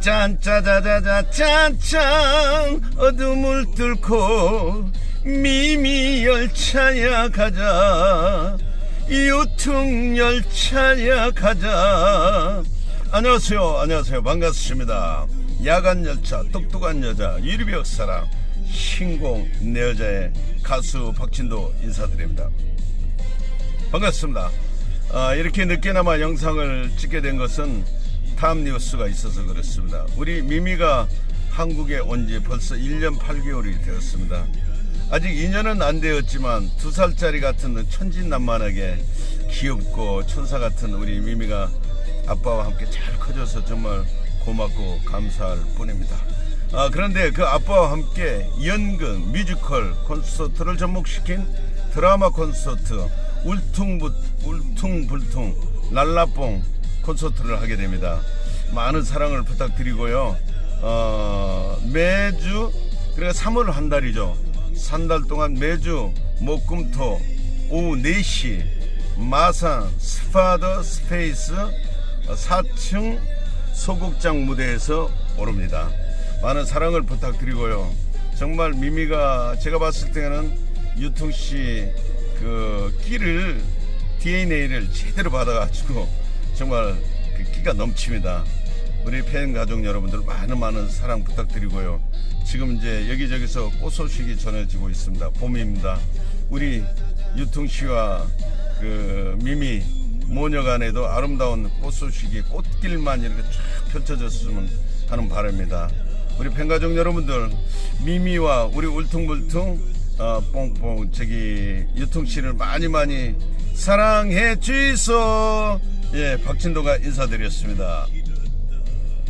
짠짜자자자 짠짠 어둠을 뚫고 미미 열차야 가자. 유통 열차야 가자. 안녕하세요. 안녕하세요. 반갑습니다. 야간 열차 똑똑한 여자 유리벽 사랑 신공 내 여자의 가수 박진도 인사드립니다. 반갑습니다. 아, 이렇게 늦게나마 영상을 찍게 된 것은 탑 뉴스가 있어서 그렇습니다. 우리 미미가 한국에 온 지 벌써 1년 8개월이 되었습니다. 아직 2년은 안 되었지만 두 살짜리 같은 천진난만하게 귀엽고 천사 같은 우리 미미가 아빠와 함께 잘 커져서 정말 고맙고 감사할 뿐입니다. 아, 그런데 그 아빠와 함께 연극, 뮤지컬 콘서트를 접목시킨 드라마 콘서트 울퉁불, 울퉁불퉁 랄라뽕 콘서트를 하게 됩니다. 많은 사랑을 부탁드리고요. 어, 매주 그러니까 3월 한 달이죠. 한 달 동안 매주 목금토 오후 4시 마산 스파더 스페이스 4층 소극장 무대에서 오릅니다. 많은 사랑을 부탁드리고요. 정말 미미가 제가 봤을 때는 유통 씨그 끼를 DNA를 제대로 받아가지고 정말 그 끼가 넘칩니다. 우리 팬 가족 여러분들 많은 많은 사랑 부탁드리고요. 지금 이제 여기저기서 꽃 소식이 전해지고 있습니다. 봄입니다. 우리 유통 씨와 그 미미 모녀간에도 아름다운 꽃 소식이 꽃길만 이렇게 쫙 펼쳐졌으면 하는 바람입니다. 우리 팬 가족 여러분들 미미와 우리 울퉁불퉁 어, 뽕뽕 저기 유통 씨를 많이 많이 사랑해 주이소 예 박진도가 인사드렸습니다.